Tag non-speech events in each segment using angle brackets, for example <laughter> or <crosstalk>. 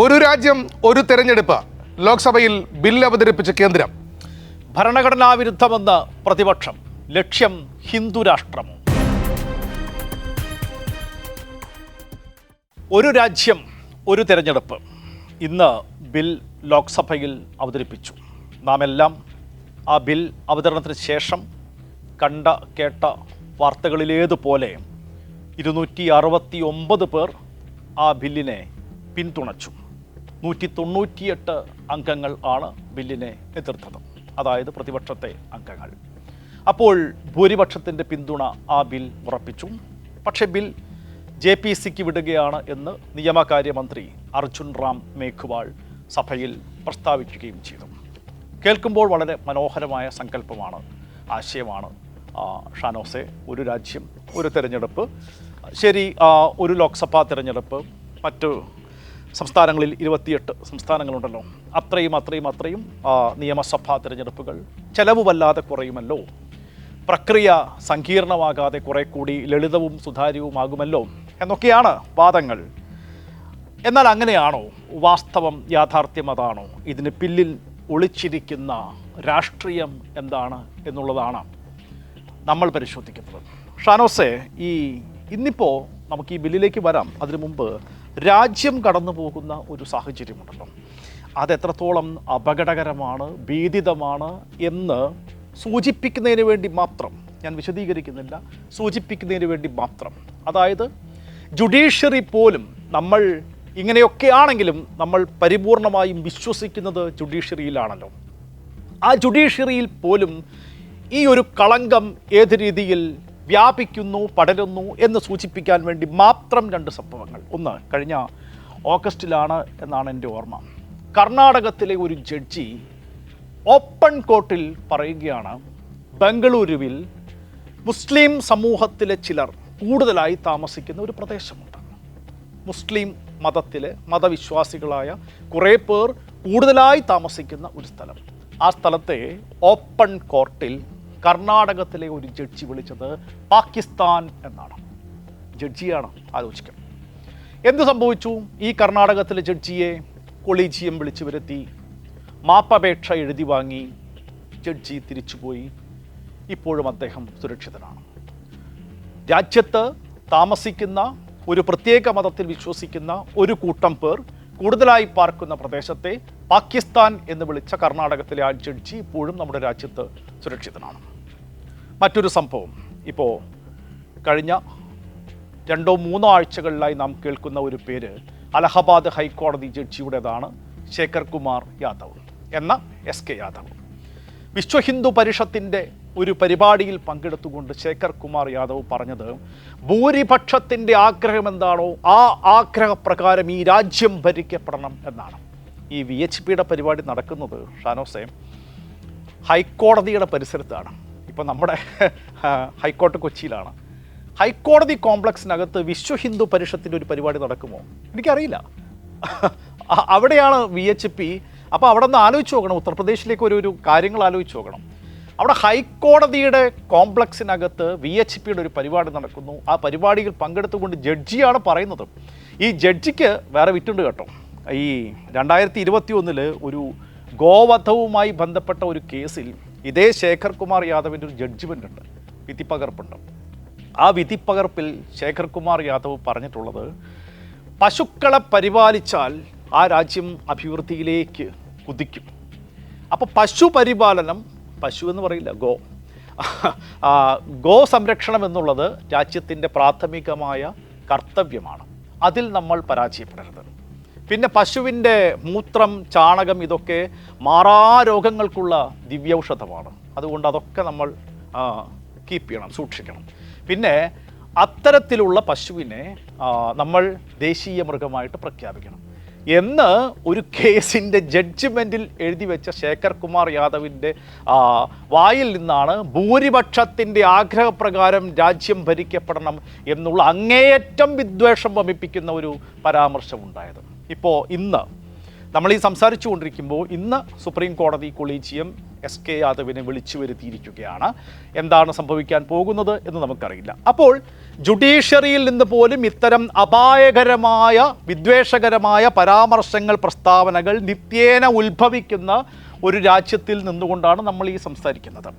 ഒരു രാജ്യം ഒരു തെരഞ്ഞെടുപ്പ്. ലോക്സഭയിൽ ബിൽ അവതരിപ്പിച്ച കേന്ദ്രം. ഭരണഘടനാ വിരുദ്ധമെന്ന് പ്രതിപക്ഷം. ലക്ഷ്യം ഹിന്ദുരാഷ്ട്രം ഒരു രാജ്യം ഒരു തെരഞ്ഞെടുപ്പ്. ഇന്ന് ബിൽ ലോക്സഭയിൽ അവതരിപ്പിച്ചു. നാം എല്ലാം ആ ബിൽ അവതരണത്തിന് ശേഷം കണ്ട കേട്ട വാർത്തകളിലേതുപോലെ ഇരുന്നൂറ്റി അറുപത്തി ഒമ്പത് പേർ ആ ബില്ലിനെ പിന്തുണച്ചു. നൂറ്റി തൊണ്ണൂറ്റിയെട്ട് അംഗങ്ങൾ ആണ് ബില്ലിനെ എതിർത്തത്. അതായത് പ്രതിപക്ഷത്തെ അംഗങ്ങൾ. അപ്പോൾ ഭൂരിപക്ഷത്തിന്റെ പിന്തുണ ആ ബിൽ ഉറപ്പിച്ചു. പക്ഷേ ബിൽ ജെ പി സിക്ക് വിടുകയാണ് എന്ന് നിയമകാര്യമന്ത്രി അർജുൻ റാം മേഘ്വാൾ സഭയിൽ പ്രസ്താവിക്കുകയും ചെയ്തു. കേൾക്കുമ്പോൾ വളരെ മനോഹരമായ സങ്കല്പമാണ് ആശയമാണ് ഷാനോസെ ഒരു രാജ്യം ഒരു തിരഞ്ഞെടുപ്പ്. ശരി ഒരു ലോക്സഭാ തിരഞ്ഞെടുപ്പ് മറ്റു സംസ്ഥാനങ്ങളിൽ ഇരുപത്തിയെട്ട് സംസ്ഥാനങ്ങളുണ്ടല്ലോ. അത്രയും അത്രയും അത്രയും നിയമസഭാ തിരഞ്ഞെടുപ്പുകൾ ചെലവ് വല്ലാതെ കുറയുമല്ലോ. പ്രക്രിയ സങ്കീർണമാകാതെ കുറെ കൂടി ലളിതവും സുതാര്യവുമാകുമല്ലോ എന്നൊക്കെയാണ് വാദങ്ങൾ. എന്നാൽ അങ്ങനെയാണോ? വാസ്തവം യാഥാർത്ഥ്യം അതാണോ? ഇതിന് പിന്നിൽ ഒളിച്ചിരിക്കുന്ന രാഷ്ട്രീയം എന്താണ് എന്നുള്ളതാണ് നമ്മൾ പരിശോധിക്കുന്നത്. ഷാനോസെ ഈ ഇന്നിപ്പോൾ നമുക്ക് ഈ ബില്ലിലേക്ക് വരാം. അതിനു മുമ്പ് രാജ്യം കടന്നു പോകുന്ന ഒരു സാഹചര്യമുണ്ടല്ലോ. അതെത്രത്തോളം അപകടകരമാണ് ഭീതിതമാണ് എന്ന് സൂചിപ്പിക്കുന്നതിന് വേണ്ടി മാത്രം ഞാൻ വിശദീകരിക്കുന്നില്ല സൂചിപ്പിക്കുന്നതിന് വേണ്ടി മാത്രം. അതായത് ജുഡീഷ്യറി പോലും നമ്മൾ ഇങ്ങനെയൊക്കെ ആണെങ്കിലും നമ്മൾ പരിപൂർണമായും വിശ്വസിക്കുന്നത് ജുഡീഷ്യറിയിലാണല്ലോ. ആ ജുഡീഷ്യറിയിൽ പോലും ഈ ഒരു കളങ്കം ഏത് രീതിയിൽ വ്യാപിക്കുന്നു പടരുന്നു എന്ന് സൂചിപ്പിക്കാൻ വേണ്ടി മാത്രം രണ്ട് സംഭവങ്ങൾ. ഒന്ന് കഴിഞ്ഞ ഓഗസ്റ്റിലാണ് എന്നാണ് എന്റെ ഓർമ്മ. കർണാടകത്തിലെ ഒരു ജഡ്ജി ഓപ്പൺ കോർട്ടിൽ പറയുകയാണ് ബംഗളൂരുവിൽ മുസ്ലിം സമൂഹത്തിലെ ചിലർ കൂടുതലായി താമസിക്കുന്ന ഒരു പ്രദേശമുണ്ട്. മുസ്ലിം മതത്തിലെ മതവിശ്വാസികളായ കുറേ പേർ കൂടുതലായി താമസിക്കുന്ന ഒരു സ്ഥലം. ആ സ്ഥലത്തെ ഓപ്പൺ കോർട്ടിൽ കർണാടകത്തിലെ ഒരു ജഡ്ജി വിളിച്ചത് പാകിസ്ഥാൻ എന്നാണ്. ജഡ്ജിയാണ് ആലോചിക്കണം എന്ത് സംഭവിച്ചു? ഈ കർണാടകത്തിലെ ജഡ്ജിയെ കൊളീജിയം വിളിച്ചു വരുത്തി മാപ്പപേക്ഷ എഴുതി വാങ്ങി ജഡ്ജി തിരിച്ചുപോയി. ഇപ്പോഴും അദ്ദേഹം സുരക്ഷിതനാണ്. രാജ്യത്ത് താമസിക്കുന്ന ഒരു പ്രത്യേക മതത്തിൽ വിശ്വസിക്കുന്ന ഒരു കൂട്ടം പേർ കൂടുതലായി പാർക്കുന്ന പ്രദേശത്തെ പാകിസ്ഥാൻ എന്ന് വിളിച്ച കർണാടകത്തിലെ ആ ജഡ്ജി ഇപ്പോഴും നമ്മുടെ രാജ്യത്ത് സുരക്ഷിതനാണ്. മറ്റൊരു സംഭവം. ഇപ്പോൾ കഴിഞ്ഞ രണ്ടോ മൂന്നോ ആഴ്ചകളിലായി നാം കേൾക്കുന്ന ഒരു പേര് അലഹബാദ് ഹൈക്കോടതി ജഡ്ജിയുടേതാണ് ശേഖർ കുമാർ യാദവ് എന്ന എസ് കെ യാദവ്. വിശ്വ ഹിന്ദു പരിഷത്തിന്റെ ഒരു പരിപാടിയിൽ പങ്കെടുത്തുകൊണ്ട് ശേഖർ കുമാർ യാദവ് പറഞ്ഞത് ഭൂരിപക്ഷത്തിന്റെ ആഗ്രഹം എന്താണോ ആ ആഗ്രഹപ്രകാരം ഈ രാജ്യം ഭരിക്കപ്പെടണം എന്നാണ്. ഈ വി എച്ച് പിയുടെ പരിപാടി നടക്കുന്നത് ഷാനോസേം ഹൈക്കോടതിയുടെ പരിസരത്താണ്. ഇപ്പോൾ നമ്മുടെ ഹൈക്കോർട്ട് കൊച്ചിയിലാണ്. ഹൈക്കോടതി കോംപ്ലക്സിനകത്ത് വിശ്വ ഹിന്ദു പരിഷത്തിന്റെ ഒരു പരിപാടി നടക്കുമോ? എനിക്കറിയില്ല. അവിടെയാണ് വി എച്ച് പി അപ്പോൾ അവിടെ നിന്ന് ആലോചിച്ച് നോക്കണം. ഉത്തർപ്രദേശിലേക്ക് ഒരു ഒരു കാര്യങ്ങൾ ആലോചിച്ച് നോക്കണം. അവിടെ ഹൈക്കോടതിയുടെ കോംപ്ലക്സിനകത്ത് വി എച്ച് പിയുടെ ഒരു പരിപാടി നടക്കുന്നു. ആ പരിപാടിയിൽ പങ്കെടുത്തുകൊണ്ട് ജഡ്ജിയാണ് പറയുന്നത്. ഈ ജഡ്ജിക്ക് വേറെ വിറ്റുണ്ട് കേട്ടോ. ഈ രണ്ടായിരത്തി ഇരുപത്തി ഒന്നിൽ ഒരു ഗോവധവുമായി ബന്ധപ്പെട്ട ഒരു കേസിൽ ഇതേ ശേഖർ കുമാർ യാദവിന്റെ ഒരു ജഡ്ജ്മെന്റ് ഉണ്ട് വിധിപ്പകർപ്പുണ്ട്. ആ വിധിപ്പകർപ്പിൽ ശേഖർ കുമാർ യാദവ് പറഞ്ഞിട്ടുള്ളത് പശുക്കളെ പരിപാലിച്ചാൽ ആ രാജ്യം അഭിവൃദ്ധിയിലേക്ക് കുതിക്കും. അപ്പോൾ പശു പരിപാലനം പശു എന്ന് പറയില്ല ഗോ ഗോ സംരക്ഷണം എന്നുള്ളത് രാജ്യത്തിന്റെ പ്രാഥമികമായ കർത്തവ്യമാണ്. അതിൽ നമ്മൾ പരാജയപ്പെടരുത്. പിന്നെ പശുവിന്റെ മൂത്രം ചാണകം ഇതൊക്കെ മാറാരോഗങ്ങൾക്കുള്ള ദിവ്യൌഷധമാണ്. അതുകൊണ്ട് അതൊക്കെ നമ്മൾ കീപ്പ് ചെയ്യണം സൂക്ഷിക്കണം. പിന്നെ അത്തരത്തിലുള്ള പശുവിനെ നമ്മൾ ദേശീയ മൃഗമായിട്ട് പ്രഖ്യാപിക്കണം. എന്ന് ഒരു കേസിന്റെ ജഡ്ജ്മെന്റിൽ എഴുതി വെച്ച ശേഖർ കുമാർ യാദവിന്റെ വായിൽ നിന്നാണ് ഭൂരിപക്ഷത്തിന്റെ ആഗ്രഹപ്രകാരം രാജ്യം ഭരിക്കപ്പെടണം എന്നുള്ള അങ്ങേയറ്റം വിദ്വേഷം വമിപ്പിക്കുന്ന ഒരു പരാമർശം ഉണ്ടായത് ഇപ്പോൾ ഇന്ന് നമ്മൾ ഈ സംസാരിച്ചു കൊണ്ടിരിക്കുമ്പോൾ ഇന്ന് സുപ്രീം കോടതി കൊളീജിയം എസ് കെ യാദവിനെ വിളിച്ചു വരുത്തിയിരിക്കുകയാണ്. എന്താണ് സംഭവിക്കാൻ പോകുന്നത് എന്ന് നമുക്കറിയില്ല. അപ്പോൾ ജുഡീഷ്യറിയിൽ നിന്ന് പോലും ഇത്തരം അപായകരമായ വിദ്വേഷകരമായ പരാമർശങ്ങൾ പ്രസ്താവനകൾ നിത്യേന ഉത്ഭവിക്കുന്ന ഒരു രാജ്യത്തിൽ നിന്നുകൊണ്ടാണ് നമ്മൾ ഈ സംസാരിക്കുന്നത്.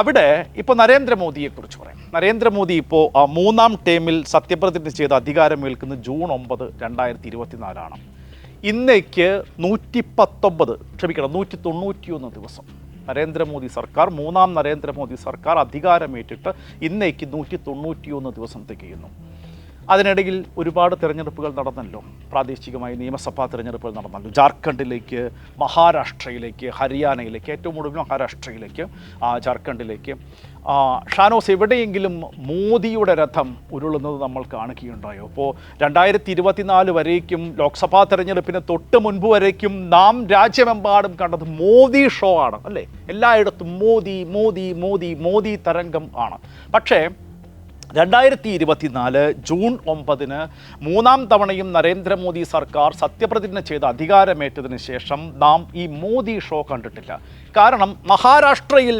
അവിടെ ഇപ്പോൾ നരേന്ദ്രമോദിയെക്കുറിച്ച് പറയാം. നരേന്ദ്രമോദി ഇപ്പോൾ മൂന്നാം ടേമിൽ സത്യപ്രതിജ്ഞ ചെയ്ത് അധികാരമേൽക്കുന്നത് ജൂൺ ഒമ്പത് രണ്ടായിരത്തി ഇരുപത്തിനാലാണ്. ഇന്നേക്ക് നൂറ്റി പത്തൊമ്പത് ക്ഷമിക്കണം നൂറ്റി തൊണ്ണൂറ്റിയൊന്ന് ദിവസം. നരേന്ദ്രമോദി സർക്കാർ മൂന്നാം നരേന്ദ്രമോദി സർക്കാർ അധികാരമേറ്റിട്ട് ഇന്നേക്ക് നൂറ്റി തൊണ്ണൂറ്റിയൊന്ന് ദിവസം തികയുന്നു. അതിനിടയിൽ ഒരുപാട് തിരഞ്ഞെടുപ്പുകൾ നടന്നല്ലോ. പ്രാദേശികമായി നിയമസഭാ തിരഞ്ഞെടുപ്പുകൾ നടന്നല്ലോ. ജാർഖണ്ഡിലേക്ക് മഹാരാഷ്ട്രയിലേക്ക് ഹരിയാനയിലേക്ക് ഏറ്റവും ഒടുവിൽ മഹാരാഷ്ട്രയിലേക്ക് ജാർഖണ്ഡിലേക്ക് ഷാനോസ് എവിടെയെങ്കിലും മോദിയുടെ രഥം ഉരുളുന്നത് നമ്മൾ കാണുകയുണ്ടായോ? അപ്പോൾ രണ്ടായിരത്തി ഇരുപത്തിനാല് വരേക്കും ലോക്സഭാ തെരഞ്ഞെടുപ്പിന് തൊട്ട് മുൻപ് വരേക്കും നാം രാജ്യമെമ്പാടും കണ്ടത് മോദി ഷോ ആണ് അല്ലേ? എല്ലായിടത്തും മോദി മോദി മോദി മോദി തരംഗം ആണ്. പക്ഷേ രണ്ടായിരത്തി ഇരുപത്തിനാല് ജൂൺ ഒമ്പതിന് മൂന്നാം തവണയും നരേന്ദ്രമോദി സർക്കാർ സത്യപ്രതിജ്ഞ ചെയ്ത് അധികാരമേറ്റതിന് ശേഷം നാം ഈ മോദി ഷോ കണ്ടിട്ടില്ല. കാരണം മഹാരാഷ്ട്രയിൽ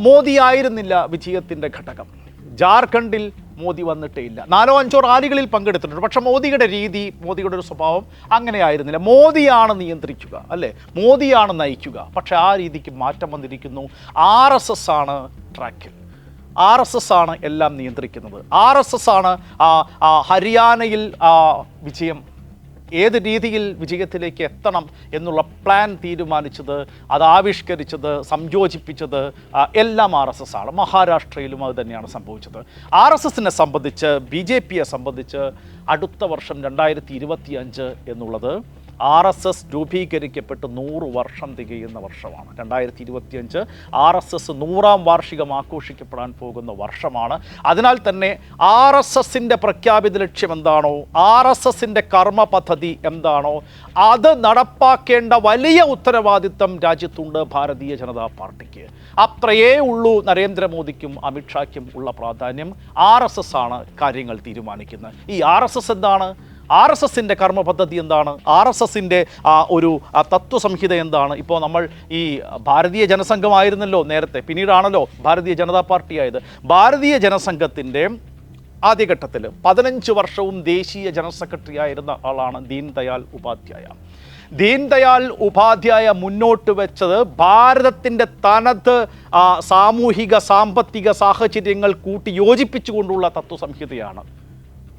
മോദി ആയിരുന്നില്ല വിജയത്തിന്റെ ഘടകം. ജാർഖണ്ഡിൽ മോദി വന്നിട്ടേ ഇല്ല. നാലോ അഞ്ചോ റാലികളിൽ പങ്കെടുത്തിട്ടുണ്ട്. പക്ഷേ മോദിയുടെ രീതി മോദിയുടെ ഒരു സ്വഭാവം അങ്ങനെ ആയിരുന്നില്ല. മോദിയാണ് നിയന്ത്രിക്കുക അല്ലേ? മോദിയാണ് നയിക്കുക. പക്ഷേ ആ രീതിക്ക് മാറ്റം വന്നിരിക്കുന്നു. ആർ എസ് എസ് ആണ് ട്രാക്കിൽ. ആർ എസ് എസ് ആണ് എല്ലാം നിയന്ത്രിക്കുന്നത്. ആർ എസ് എസ് ആണ് ഹരിയാനയിൽ വിജയം ഏത് രീതിയിൽ വിജയത്തിലേക്ക് എത്തണം എന്നുള്ള പ്ലാൻ തീരുമാനിച്ചത് അത് ആവിഷ്കരിച്ചത് സംയോജിപ്പിച്ചത് എല്ലാം ആർ എസ് എസ് ആണ്. മഹാരാഷ്ട്രയിലും അത് തന്നെയാണ് സംഭവിച്ചത്. ആർ എസ് എസിനെ സംബന്ധിച്ച് ബി ജെ പിയെ സംബന്ധിച്ച് അടുത്ത വർഷം രണ്ടായിരത്തി ഇരുപത്തി അഞ്ച് എന്നുള്ളത് ആർ എസ് എസ് രൂപീകരിക്കപ്പെട്ട് നൂറ് വർഷം തികയുന്ന വർഷമാണ്. രണ്ടായിരത്തി ഇരുപത്തിയഞ്ച് ആർ എസ് എസ് നൂറാം വാർഷികം ആഘോഷിക്കപ്പെടാൻ പോകുന്ന വർഷമാണ്. അതിനാൽ തന്നെ ആർ എസ് എസിന്റെ പ്രഖ്യാപിത ലക്ഷ്യം എന്താണോ ആർ എസ് എസിന്റെ കർമ്മ പദ്ധതി എന്താണോ അത് നടപ്പാക്കേണ്ട വലിയ ഉത്തരവാദിത്തം രാജ്യത്തുണ്ട് ഭാരതീയ ജനതാ പാർട്ടിക്ക്. അത്രയേ ഉള്ളൂ നരേന്ദ്രമോദിക്കും അമിത്ഷായ്ക്കും ഉള്ള പ്രാധാന്യം. ആർ എസ് എസ് ആണ് കാര്യങ്ങൾ തീരുമാനിക്കുന്നത്. ഈ ആർ എസ് എസ് എന്താണ്? ആർ എസ് എസിന്റെ കർമ്മ പദ്ധതി എന്താണ്? ആർ എസ് എസിന്റെ ഒരു തത്വസംഹിത എന്താണ്? ഇപ്പോൾ നമ്മൾ ഈ ഭാരതീയ ജനസംഘമായിരുന്നല്ലോ നേരത്തെ പിന്നീടാണല്ലോ ഭാരതീയ ജനതാ പാർട്ടി ആയത് ഭാരതീയ ജനസംഘത്തിന്റെ ആദ്യഘട്ടത്തിൽ പതിനഞ്ച് വർഷവും ദേശീയ ജനറൽ സെക്രട്ടറി ആയിരുന്ന ആളാണ് ദീൻ ദയാൽ ഉപാധ്യായ. ദീൻ ദയാൽ ഉപാധ്യായ മുന്നോട്ട് വെച്ചത് ഭാരതത്തിന്റെ തനത് സാമൂഹിക സാമ്പത്തിക സാഹചര്യങ്ങൾ കൂട്ടി യോജിപ്പിച്ചുകൊണ്ടുള്ള തത്വസംഹിതയാണ്.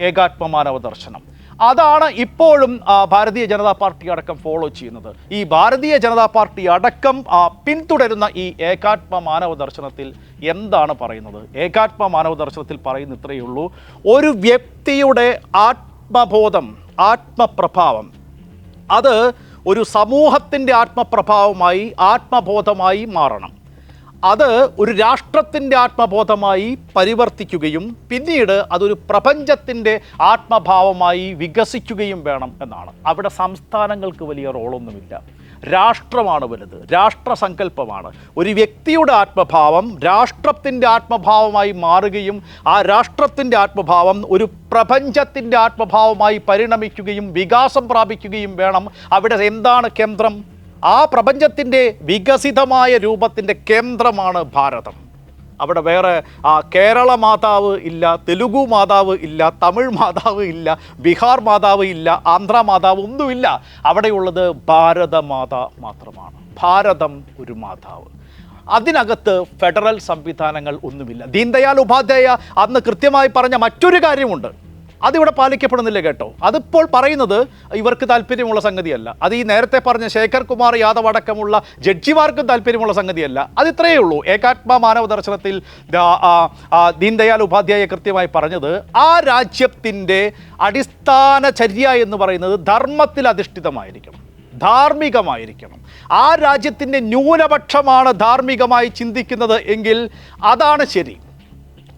ഏകാത്മമാനവ ദർശനം അതാണ് ഇപ്പോഴും ഭാരതീയ ജനതാ പാർട്ടി അടക്കം ഫോളോ ചെയ്യുന്നത്. ഈ ഭാരതീയ ജനതാ പാർട്ടി അടക്കം പിന്തുടരുന്ന ഈ ഏകാത്മ മാനവ ദർശനത്തിൽ എന്താണ് പറയുന്നത്? ഏകാത്മ മാനവ ദർശനത്തിൽ പറയുന്ന ഇത്രയേ ഉള്ളൂ. ഒരു വ്യക്തിയുടെ ആത്മബോധം ആത്മപ്രഭാവം അത് ഒരു സമൂഹത്തിന്റെ ആത്മപ്രഭാവമായി ആത്മബോധമായി മാറണം. അത് ഒരു രാഷ്ട്രത്തിന്റെ ആത്മബോധമായി പരിവർത്തിക്കുകയും പിന്നീട് അതൊരു പ്രപഞ്ചത്തിന്റെ ആത്മഭാവമായി വികസിക്കുകയും വേണം എന്നാണ്. അവിടെ സംസ്ഥാനങ്ങൾക്ക് വലിയ റോളൊന്നുമില്ല. രാഷ്ട്രമാണ് വലുത് രാഷ്ട്രസങ്കല്പമാണ്. ഒരു വ്യക്തിയുടെ ആത്മഭാവം രാഷ്ട്രത്തിന്റെ ആത്മഭാവമായി മാറുകയും ആ രാഷ്ട്രത്തിന്റെ ആത്മഭാവം ഒരു പ്രപഞ്ചത്തിന്റെ ആത്മഭാവമായി പരിണമിക്കുകയും വികാസം പ്രാപിക്കുകയും വേണം. അവിടെ എന്താണ് കേന്ദ്രം? ആ പ്രപഞ്ചത്തിന്റെ വികസിതമായ രൂപത്തിന്റെ കേന്ദ്രമാണ് ഭാരതം. അവിടെ വേറെ ആ കേരള മാതാവ് ഇല്ല തെലുഗു മാതാവ് ഇല്ല തമിഴ് മാതാവ് ഇല്ല ബീഹാർ മാതാവ് ഇല്ല ആന്ധ്ര മാതാവ് ഒന്നുമില്ല. അവിടെയുള്ളത് ഭാരതമാത മാത്രമാണ്. ഭാരതം ഒരു മാതാവ്. അതിനകത്ത് ഫെഡറൽ സംവിധാനങ്ങൾ ഒന്നുമില്ല. ദീൻദയാൽ ഉപാധ്യായ അന്ന് കൃത്യമായി പറഞ്ഞ മറ്റൊരു കാര്യമുണ്ട്. അതിവിടെ പാലിക്കപ്പെടുന്നില്ല കേട്ടോ? അതിപ്പോൾ പറയുന്നത് ഇവർക്ക് താല്പര്യമുള്ള സംഗതിയല്ല. അത് ഈ നേരത്തെ പറഞ്ഞ ശേഖർ കുമാർ യാദവ് അടക്കമുള്ള ജഡ്ജിമാർക്കും താല്പര്യമുള്ള സംഗതിയല്ല. അത് ഇത്രയേ ഉള്ളൂ. ഏകാത്മ മാനവ ദർശനത്തിൽ ദീൻദയാൽ ഉപാധ്യായ കൃത്യമായി പറഞ്ഞത് ആ രാജ്യത്തിന്റെ അടിസ്ഥാന ചര്യ എന്ന് പറയുന്നത് ധർമ്മത്തിൽ അധിഷ്ഠിതമായിരിക്കണം. ധാർമ്മികമായിരിക്കണം. ആ രാജ്യത്തിന്റെ ന്യൂനപക്ഷമാണ് ധാർമ്മികമായി ചിന്തിക്കുന്നത് എങ്കിൽ അതാണ് ശരി.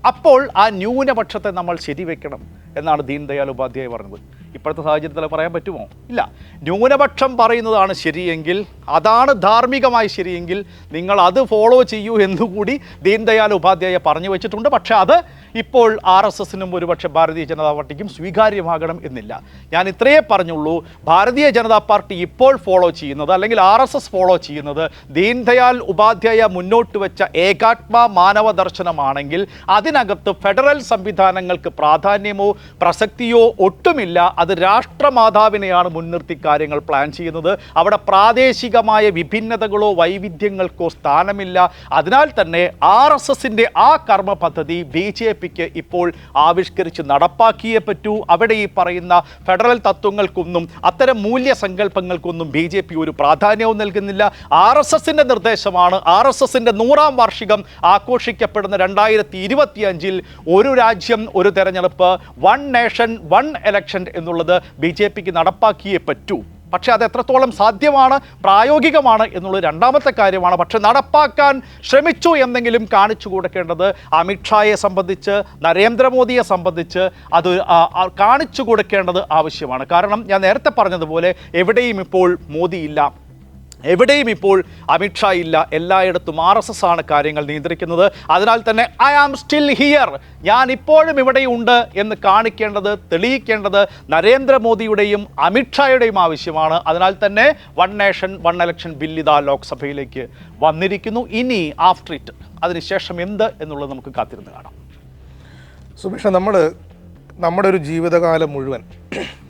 അപ്പോൾ ആ ന്യൂനപക്ഷത്തെ നമ്മൾ ശരിവെക്കണം എന്നാണ് ദീൻദയാൽ ഉപാധ്യായ പറഞ്ഞത്. ഇപ്പോഴത്തെ സാഹചര്യത്തിൽ പറയാൻ പറ്റുമോ? ഇല്ല. ന്യൂനപക്ഷം പറയുന്നതാണ് ശരിയെങ്കിൽ അതാണ് ധാർമ്മികമായി ശരിയെങ്കിൽ നിങ്ങൾ അത് ഫോളോ ചെയ്യൂ എന്നുകൂടി ദീൻദയാൽ ഉപാധ്യായ പറഞ്ഞു വെച്ചിട്ടുണ്ട്. പക്ഷേ അത് ഇപ്പോൾ ആർ എസ് എസിനും ഒരുപക്ഷെ ഭാരതീയ ജനതാ പാർട്ടിക്കും സ്വീകാര്യമാകണം എന്നില്ല. ഞാൻ ഇത്രയേ പറഞ്ഞുള്ളൂ. ഭാരതീയ ജനതാ പാർട്ടി ഇപ്പോൾ ഫോളോ ചെയ്യുന്നത് അല്ലെങ്കിൽ ആർ എസ് എസ് ഫോളോ ചെയ്യുന്നത് ദീൻദയാൽ ഉപാധ്യായ മുന്നോട്ട് വെച്ച ഏകാത്മ മാനവ ദർശനമാണെങ്കിൽ അതിനകത്ത് ഫെഡറൽ സംവിധാനങ്ങൾക്ക് പ്രാധാന്യമോ പ്രസക്തിയോ ഒട്ടുമില്ല. അത് രാഷ്ട്രമാതാവിനെയാണ് മുൻനിർത്തി കാര്യങ്ങൾ പ്ലാൻ ചെയ്യുന്നത്. അവിടെ പ്രാദേശികമായ വിഭിന്നതകളോ വൈവിധ്യങ്ങൾക്കോ സ്ഥാനമില്ല. അതിനാൽ തന്നെ ആർ എസ് എസിന്റെ ആ കർമ്മ പദ്ധതി ബി ജെ പിക്ക് ഇപ്പോൾ ആവിഷ്കരിച്ച് നടപ്പാക്കിയേ പറ്റൂ. അവിടെ ഈ പറയുന്ന ഫെഡറൽ തത്വങ്ങൾക്കൊന്നും അത്തരം മൂല്യസങ്കല്പങ്ങൾക്കൊന്നും ബി ജെ പി ഒരു പ്രാധാന്യവും നൽകുന്നില്ല. ആർ എസ് എസിന്റെ നിർദ്ദേശമാണ്. ആർ എസ് എസിന്റെ നൂറാം വാർഷികം ആഘോഷിക്കപ്പെടുന്ന രണ്ടായിരത്തി ഇരുപത്തിയഞ്ചിൽ ഒരു രാജ്യം ഒരു തെരഞ്ഞെടുപ്പ് വൺ നേഷൻ വൺ എലക്ഷൻ എന്നുള്ളത് ബി ജെ പിക്ക് നടപ്പാക്കിയേ പറ്റൂ. പക്ഷേ അത് എത്രത്തോളം സാധ്യമാണ് പ്രായോഗികമാണ് എന്നുള്ളത് രണ്ടാമത്തെ കാര്യമാണ്. പക്ഷെ നടപ്പാക്കാൻ ശ്രമിച്ചു എന്നെങ്കിലും കാണിച്ചു കൊടുക്കേണ്ടത് അമിത്ഷായെ സംബന്ധിച്ച് നരേന്ദ്രമോദിയെ സംബന്ധിച്ച് അത് കാണിച്ചു കൊടുക്കേണ്ടത് ആവശ്യമാണ്. കാരണം ഞാൻ നേരത്തെ പറഞ്ഞതുപോലെ എവിടെയും ഇപ്പോൾ മോദിയില്ല. എവിടെയും ഇപ്പോൾ അമിത്ഷാ ഇല്ല. എല്ലായിടത്തും ആർ എസ് എസ് ആണ് കാര്യങ്ങൾ നിയന്ത്രിക്കുന്നത്. അതിനാൽ തന്നെ ഐ ആം സ്റ്റിൽ ഹിയർ ഞാൻ ഇപ്പോഴും ഇവിടെയുണ്ട് എന്ന് കാണിക്കേണ്ടത് തെളിയിക്കേണ്ടത് നരേന്ദ്രമോദിയുടെയും അമിത്ഷായുടെയും ആവശ്യമാണ്. അതിനാൽ തന്നെ one nation one election bill ഇതാ ലോക്സഭയിലേക്ക് വന്നിരിക്കുന്നു. ഇനി ആഫ്റ്റർ ഇറ്റ് അതിനുശേഷം എന്ത് എന്നുള്ളത് നമുക്ക് കാത്തിരുന്ന് കാണാം. സുഭിഷ നമ്മൾ നമ്മുടെ ഒരു ജീവിതകാലം മുഴുവൻ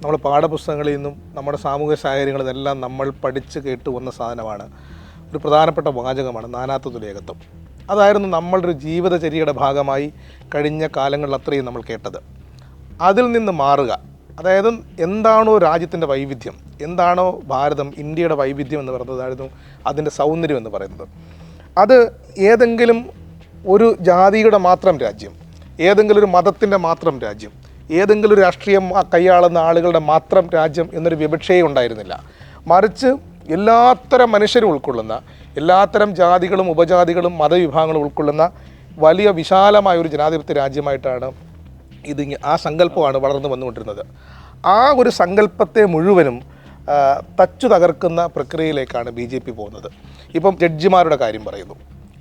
നമ്മൾ പാഠപുസ്തകങ്ങളിൽ നിന്നും നമ്മുടെ സാമൂഹിക സാഹചര്യങ്ങളിൽ നിന്നെല്ലാം നമ്മൾ പഠിച്ച് കേട്ടു വന്ന സാധനമാണ്. ഒരു പ്രധാനപ്പെട്ട വാചകമാണ് നാനാത്വത്തിൽ ഏകത്വം. അതായിരുന്നു നമ്മളുടെ ജീവിതചര്യയുടെ ഭാഗമായി കഴിഞ്ഞ കാലങ്ങളിൽ അത്രയും നമ്മൾ കേട്ടത്. അതിൽ നിന്ന് മാറുക. അതായത് എന്താണോ രാജ്യത്തിന്റെ വൈവിധ്യം എന്താണോ ഭാരതം ഇന്ത്യയുടെ വൈവിധ്യം എന്ന് പറയുന്നതായിരുന്നു അതിന്റെ സൗന്ദര്യം എന്ന് പറയുന്നത്. അത് ഏതെങ്കിലും ഒരു ജാതിയുടെ മാത്രം രാജ്യം ഏതെങ്കിലും ഒരു മതത്തിന്റെ മാത്രം രാജ്യം ഏതെങ്കിലും രാഷ്ട്രീയം കൈയാളുന്ന ആളുകളുടെ മാത്രം രാജ്യം എന്നൊരു വിവക്ഷയെ ഉണ്ടായിരുന്നില്ല. മറിച്ച് എല്ലാത്തരം മനുഷ്യരും ഉൾക്കൊള്ളുന്ന എല്ലാത്തരം ജാതികളും ഉപജാതികളും മതവിഭാഗങ്ങളും ഉൾക്കൊള്ളുന്ന വലിയ വിശാലമായ ഒരു ജനാധിപത്യ രാജ്യമായിട്ടാണ് ഇത് ആ സങ്കല്പമാണ് വളർന്നു വന്നുകൊണ്ടിരുന്നത്. ആ ഒരു സങ്കല്പത്തെ മുഴുവനും തച്ചു തകർക്കുന്ന പ്രക്രിയയിലേക്കാണ് ബി ജെ പി പോകുന്നത്. ഇപ്പം ജഡ്ജിമാരുടെ കാര്യം പറയുന്നു.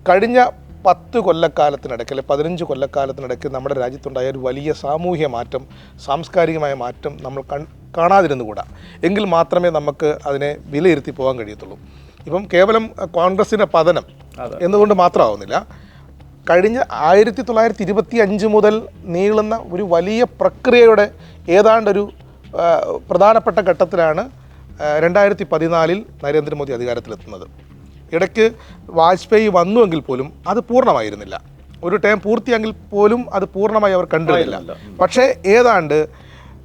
കഴിഞ്ഞ പത്ത് കൊല്ലക്കാലത്തിനിടയ്ക്ക് അല്ലെ പതിനഞ്ച് കൊല്ലക്കാലത്തിനിടയ്ക്ക് നമ്മുടെ രാജ്യത്തുണ്ടായ ഒരു വലിയ സാമൂഹ്യ മാറ്റം സാംസ്കാരികമായ മാറ്റം നമ്മൾ കൺ കാണാതിരുന്നുകൂടാ. എങ്കിൽ മാത്രമേ നമുക്ക് അതിനെ വിലയിരുത്തി പോകാൻ കഴിയത്തുള്ളൂ. ഇപ്പം കേവലം കോൺഗ്രസിന്റെ പതനം എന്നുകൊണ്ട് മാത്രമാവുന്നില്ല. കഴിഞ്ഞ ആയിരത്തി തൊള്ളായിരത്തി ഇരുപത്തി അഞ്ച് മുതൽ നീളുന്ന ഒരു വലിയ പ്രക്രിയയുടെ ഏതാണ്ടൊരു പ്രധാനപ്പെട്ട ഘട്ടത്തിലാണ് രണ്ടായിരത്തി പതിനാലിൽ നരേന്ദ്രമോദി അധികാരത്തിലെത്തുന്നത്. ഇടയ്ക്ക് വാജ്പേയി വന്നുവെങ്കിൽ പോലും അത് പൂർണമായിരുന്നില്ല. ഒരു ടൈം പൂർത്തിയെങ്കിൽ പോലും അത് പൂർണമായി അവർ കണ്ടിരുന്നില്ല. പക്ഷേ ഏതാണ്ട്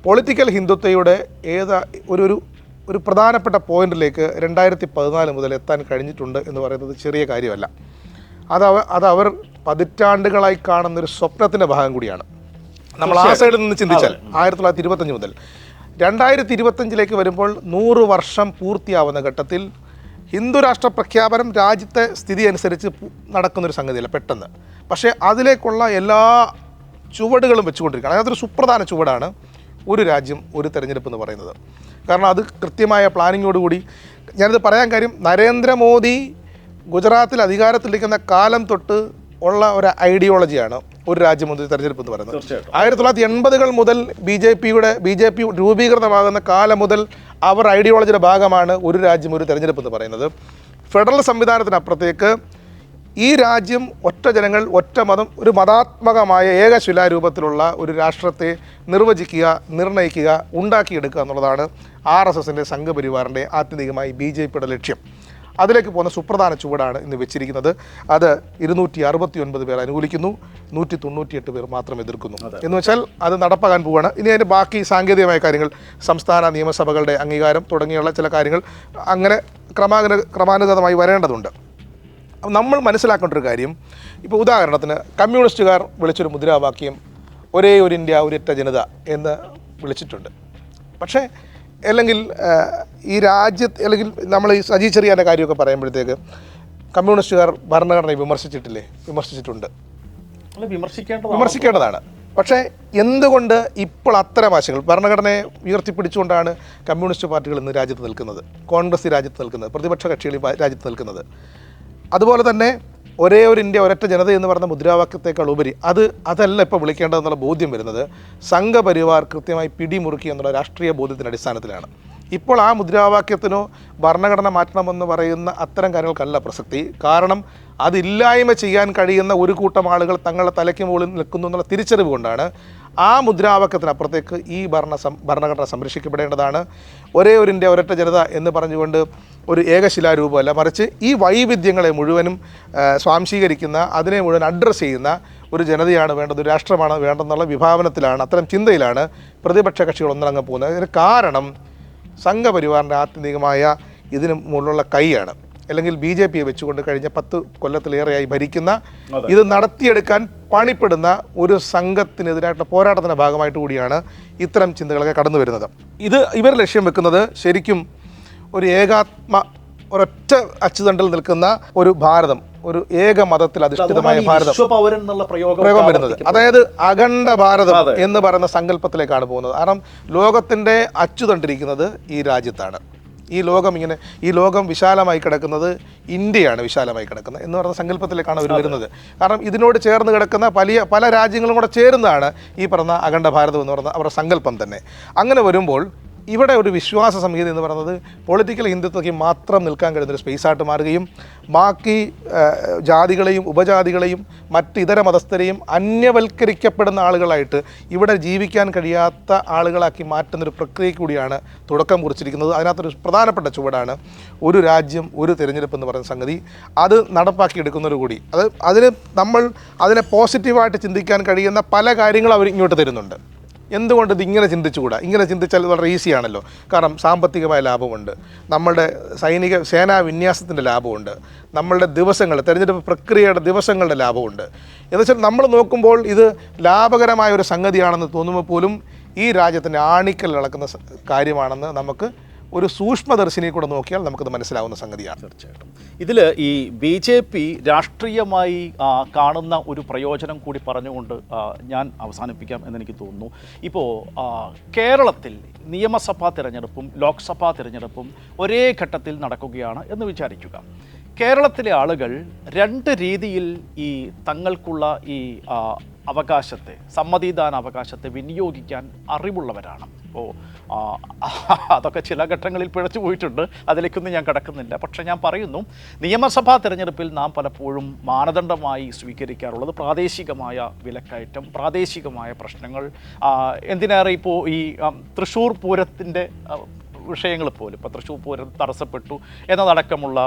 പൊളിറ്റിക്കൽ ഹിന്ദുത്വയുടെ ഏതാ ഒരു ഒരു ഒരു പ്രധാനപ്പെട്ട പോയിന്റിലേക്ക് രണ്ടായിരത്തി പതിനാല് മുതൽ എത്താൻ കഴിഞ്ഞിട്ടുണ്ട് എന്ന് പറയുന്നത് ചെറിയ കാര്യമല്ല. അത് അവ അത് അവർ പതിറ്റാണ്ടുകളായി കാണുന്ന ഒരു സ്വപ്നത്തിന്റെ ഭാഗം കൂടിയാണ്. നമ്മൾ ആ സൈഡിൽ നിന്ന് ചിന്തിച്ചാൽ ആയിരത്തി തൊള്ളായിരത്തി ഇരുപത്തഞ്ച് മുതൽ രണ്ടായിരത്തി ഇരുപത്തഞ്ചിലേക്ക് വരുമ്പോൾ നൂറ് വർഷം പൂർത്തിയാവുന്ന ഘട്ടത്തിൽ ഹിന്ദു രാഷ്ട്ര പ്രഖ്യാപനം രാജ്യത്തെ സ്ഥിതി അനുസരിച്ച് നടക്കുന്നൊരു സംഗതിയല്ല പെട്ടെന്ന്. പക്ഷേ അതിലേക്കുള്ള എല്ലാ ചുവടുകളും വെച്ചുകൊണ്ടിരിക്കുകയാണ്. അതൊരു സുപ്രധാന ചുവടാണ് ഒരു രാജ്യം ഒരു തെരഞ്ഞെടുപ്പ് എന്ന് പറയുന്നത്. കാരണം അത് കൃത്യമായ പ്ലാനിങ്ങോടുകൂടി ഞാനിത് പറയാൻ കാര്യം നരേന്ദ്രമോദി ഗുജറാത്തിൽ അധികാരത്തിലിരിക്കുന്ന കാലം തൊട്ട് ഉള്ള ഒരു ഐഡിയോളജിയാണ് ഒരു രാജ്യം മുതൽ തെരഞ്ഞെടുപ്പ് എന്ന് പറയുന്നത്. ആയിരത്തി തൊള്ളായിരത്തി എൺപതുകൾ മുതൽ ബി ജെ പിയുടെ ബി ജെ പി രൂപീകൃതമാകുന്ന കാലം മുതൽ അവർ ഐഡിയോളജിയുടെ ഭാഗമാണ് ഒരു രാജ്യം ഒരു തെരഞ്ഞെടുപ്പ് എന്ന് പറയുന്നത്. ഫെഡറൽ സംവിധാനത്തിനപ്പുറത്തേക്ക് ഈ രാജ്യം ഒറ്റ ജനങ്ങൾ ഒറ്റ മതം ഒരു മതാത്മകമായ ഏകശിലാരൂപത്തിലുള്ള ഒരു രാഷ്ട്രത്തെ നിർവചിക്കുക നിർണയിക്കുക ഉണ്ടാക്കിയെടുക്കുക എന്നുള്ളതാണ് ആർ എസ് എസിന്റെ സംഘപരിവാറിന്റെ ആത്യന്തികമായി ബി ജെ പിയുടെ ലക്ഷ്യം. അതിലേക്ക് പോകുന്ന സുപ്രധാന ചുവടാണ് ഇന്ന് വെച്ചിരിക്കുന്നത്. അത് ഇരുന്നൂറ്റി അറുപത്തി ഒൻപത് പേർ അനുകൂലിക്കുന്നു. നൂറ്റി തൊണ്ണൂറ്റിയെട്ട് പേർ മാത്രം എതിർക്കുന്നു. എന്ന് വെച്ചാൽ അത് നടപ്പാക്കാൻ പോവുകയാണ് ഇനി അതിന്റെ ബാക്കി സാങ്കേതികമായ കാര്യങ്ങൾ സംസ്ഥാന നിയമസഭകളുടെ അംഗീകാരം തുടങ്ങിയുള്ള ചില കാര്യങ്ങൾ അങ്ങനെ ക്രമാനുഗ ക്രമാനുഗതമായി വരേണ്ടതുണ്ട്. നമ്മൾ മനസ്സിലാക്കേണ്ട ഒരു കാര്യം ഇപ്പോൾ ഉദാഹരണത്തിന് കമ്മ്യൂണിസ്റ്റുകാർ വിളിച്ചൊരു മുദ്രാവാക്യം ഒരേ ഒരു ഇന്ത്യ ഒരൊറ്റ ജനത എന്ന് വിളിച്ചിട്ടുണ്ട്. പക്ഷേ അല്ലെങ്കിൽ ഈ രാജ്യത്ത് അല്ലെങ്കിൽ നമ്മൾ ഈ സജി ചെറിയാന്റെ കാര്യമൊക്കെ പറയുമ്പോഴത്തേക്ക് കമ്മ്യൂണിസ്റ്റുകാർ ഭരണഘടനയെ വിമർശിച്ചിട്ടില്ലേ? വിമർശിച്ചിട്ടുണ്ട്. വിമർശിക്കേണ്ടതാണ്. പക്ഷേ എന്തുകൊണ്ട് ഇപ്പോൾ അത്തരം ആശയങ്ങൾ? ഭരണഘടനയെ ഉയർത്തിപ്പിടിച്ചുകൊണ്ടാണ് കമ്മ്യൂണിസ്റ്റ് പാർട്ടികൾ ഇന്ന് രാജ്യത്ത് നിൽക്കുന്നത്. കോൺഗ്രസ് രാജ്യത്ത് നിൽക്കുന്നത്. പ്രതിപക്ഷ കക്ഷികൾ രാജ്യത്ത് നിൽക്കുന്നത്. അതുപോലെ തന്നെ ഒരേ ഒരു ഇന്ത്യ ഒരൊറ്റ ജനത എന്ന് പറഞ്ഞ മുദ്രാവാക്യത്തേക്കാൾ ഉപരി അത് അതല്ല ഇപ്പോൾ വിളിക്കേണ്ടതെന്നുള്ള ബോധ്യം വരുന്നത്. സംഘപരിവാർ കൃത്യമായി പിടിമുറുക്കി എന്നുള്ള രാഷ്ട്രീയ ബോധ്യത്തിന്റെ അടിസ്ഥാനത്തിലാണ്. ഇപ്പോൾ ആ മുദ്രാവാക്യത്തിനോ ഭരണഘടന മാറ്റണമെന്ന് പറയുന്ന അത്തരം കാര്യങ്ങൾക്കല്ല പ്രസക്തി. കാരണം അതില്ലായ്മ ചെയ്യാൻ കഴിയുന്ന ഒരു കൂട്ടം ആളുകൾ തങ്ങളുടെ തലയ്ക്ക് മുകളിൽ നിൽക്കുന്നു എന്നുള്ള തിരിച്ചറിവ് കൊണ്ടാണ് ആ മുദ്രാവാക്യത്തിനപ്പുറത്തേക്ക് ഈ ഭരണ ഭരണഘടന സംരക്ഷിക്കപ്പെടേണ്ടതാണ്. ഒരേ ഒരു ഇന്ത്യ ഒരൊറ്റ ജനത എന്ന് പറഞ്ഞുകൊണ്ട് ഒരു ഏകശിലാരൂപമല്ല. മറിച്ച് ഈ വൈവിധ്യങ്ങളെ മുഴുവനും സ്വാംശീകരിക്കുന്ന അതിനെ മുഴുവൻ അഡ്രസ്സ് ചെയ്യുന്ന ഒരു ജനതയാണ് വേണ്ടത്. ഒരു രാഷ്ട്രമാണ് വേണ്ടതെന്നുള്ള വിഭാവനത്തിലാണ് അത്തരം ചിന്തയിലാണ് പ്രതിപക്ഷ കക്ഷികൾ ഒന്നിറങ്ങി പോകുന്നത്. ഇതിന് കാരണം സംഘപരിവാറിന്റെ ആത്യന്തികമായ ഇതിന് മുകളിലുള്ള കൈയാണ്. അല്ലെങ്കിൽ ബി ജെ പിയെ വെച്ചുകൊണ്ട് കഴിഞ്ഞ പത്ത് കൊല്ലത്തിലേറെയായി ഭരിക്കുന്ന ഇത് നടത്തിയെടുക്കാൻ പണിപ്പെടുന്ന ഒരു സംഘത്തിനെതിരായിട്ടുള്ള പോരാട്ടത്തിന്റെ ഭാഗമായിട്ട് കൂടിയാണ് ഇത്തരം ചിന്തകളൊക്കെ കടന്നു വരുന്നത്. ഇത് ഇവർ ലക്ഷ്യം വെക്കുന്നത് ശരിക്കും ഒരു ഏകാത്മ ഒരൊറ്റ അച്ചുതണ്ടിൽ നിൽക്കുന്ന ഒരു ഭാരതം ഒരു ഏക മതത്തിൽ അധിഷ്ഠിതമായ ഭാരതം പ്രയോഗം വരുന്നത്. അതായത് അഖണ്ഡ ഭാരതം എന്ന് പറയുന്ന സങ്കല്പത്തിലേക്കാണ് പോകുന്നത്. കാരണം ലോകത്തിന്റെ അച്ചുതണ്ടിരിക്കുന്നത് ഈ രാജ്യത്താണ്. ഈ ലോകം ഇങ്ങനെ ഈ ലോകം വിശാലമായി കിടക്കുന്നത് ഇന്ത്യയാണ് വിശാലമായി കിടക്കുന്നത് എന്ന് പറയുന്ന സങ്കല്പത്തിലേക്കാണ് അവർ വരുന്നത്. കാരണം ഇതിനോട് ചേർന്ന് കിടക്കുന്ന പല പല രാജ്യങ്ങളും കൂടെ ചേരുന്നതാണ് ഈ പറഞ്ഞ അഖണ്ഡ ഭാരതം എന്ന് പറയുന്ന അവരുടെ സങ്കല്പം തന്നെ. അങ്ങനെ വരുമ്പോൾ ഇവിടെ ഒരു വിശ്വാസ സംഹിത എന്ന് പറയുന്നത് പൊളിറ്റിക്കൽ ഹിന്ദുത്വയ്ക്ക് മാത്രം നിൽക്കാൻ കഴിയുന്നൊരു സ്പേസായിട്ട് മാറുകയും ബാക്കി ജാതികളെയും ഉപജാതികളെയും മറ്റ് ഇതര മതസ്ഥരെയും അന്യവൽക്കരിക്കപ്പെടുന്ന ആളുകളായിട്ട് ഇവിടെ ജീവിക്കാൻ കഴിയാത്ത ആളുകളാക്കി മാറ്റുന്നൊരു പ്രക്രിയ കൂടിയാണ് തുടക്കം കുറിച്ചിരിക്കുന്നത്. അതിനകത്തൊരു പ്രധാനപ്പെട്ട ചുവടാണ് ഒരു രാജ്യം ഒരു തിരഞ്ഞെടുപ്പ് എന്ന് പറയുന്ന സംഗതി. അത് നടപ്പാക്കിയെടുക്കുന്നൊരു കൂടി അത് അതിന് നമ്മൾ അതിനെ പോസിറ്റീവായിട്ട് ചിന്തിക്കാൻ കഴിയുന്ന പല കാര്യങ്ങളും അവർ ഇങ്ങോട്ട് തരുന്നുണ്ട്. എന്തുകൊണ്ട് ഇത് ഇങ്ങനെ ചിന്തിച്ചുകൂടാ? ഇങ്ങനെ ചിന്തിച്ചാൽ വളരെ ഈസിയാണല്ലോ കാരണം സാമ്പത്തികമായ ലാഭമുണ്ട് നമ്മളുടെ സൈനിക സേനാ വിന്യാസത്തിന്റെ ലാഭമുണ്ട് നമ്മളുടെ ദിവസങ്ങൾ തെരഞ്ഞെടുപ്പ് പ്രക്രിയയുടെ ദിവസങ്ങളുടെ ലാഭമുണ്ട് എന്നുവെച്ചാൽ നമ്മൾ നോക്കുമ്പോൾ ഇത് ലാഭകരമായ ഒരു സംഗതിയാണെന്ന് തോന്നുമ്പോൾ പോലും ഈ രാജ്യത്തിന്റെ ആണിക്കൽ ഇളക്കുന്ന കാര്യമാണെന്ന് നമുക്ക് ഒരു സൂക്ഷ്മദർശിനി കൂടെ നോക്കിയാൽ നമുക്കത് മനസ്സിലാവുന്ന സംഗതിയാണ്. തീർച്ചയായിട്ടും. ഇതിൽ ഈ ബി ജെ പി രാഷ്ട്രീയമായി കാണുന്ന ഒരു പ്രയോജനം കൂടി പറഞ്ഞുകൊണ്ട് ഞാൻ അവസാനിപ്പിക്കാം എന്നെനിക്ക് തോന്നുന്നു. ഇപ്പോൾ കേരളത്തിൽ നിയമസഭാ തിരഞ്ഞെടുപ്പും ലോക്സഭാ തിരഞ്ഞെടുപ്പും ഒരേ ഘട്ടത്തിൽ നടക്കുകയാണ് എന്ന് വിചാരിക്കുക. കേരളത്തിലെ ആളുകൾ രണ്ട് രീതിയിൽ ഈ തങ്ങൾക്കുള്ള ഈ അവകാശത്തെ സമ്മതിദാന അവകാശത്തെ വിനിയോഗിക്കാൻ അറിവുള്ളവരാണ്. അപ്പോൾ <laughs> അതൊക്കെ ചില ഘട്ടങ്ങളിൽ പിഴച്ചു പോയിട്ടുണ്ട്. അതിലേക്കൊന്നും ഞാൻ കിടക്കുന്നില്ല. പക്ഷേ ഞാൻ പറയുന്നു നിയമസഭാ തിരഞ്ഞെടുപ്പിൽ നാം പലപ്പോഴും മാനദണ്ഡമായി സ്വീകരിക്കാറുള്ളത് പ്രാദേശികമായ വിലക്കയറ്റം പ്രാദേശികമായ പ്രശ്നങ്ങൾ. എന്തിനേറെ ഇപ്പോൾ ഈ തൃശ്ശൂർ പൂരത്തിന്റെ വിഷയങ്ങൾ പോലും ഇപ്പോൾ തൃശ്ശൂർ പൂരം തടസ്സപ്പെട്ടു എന്നതടക്കമുള്ള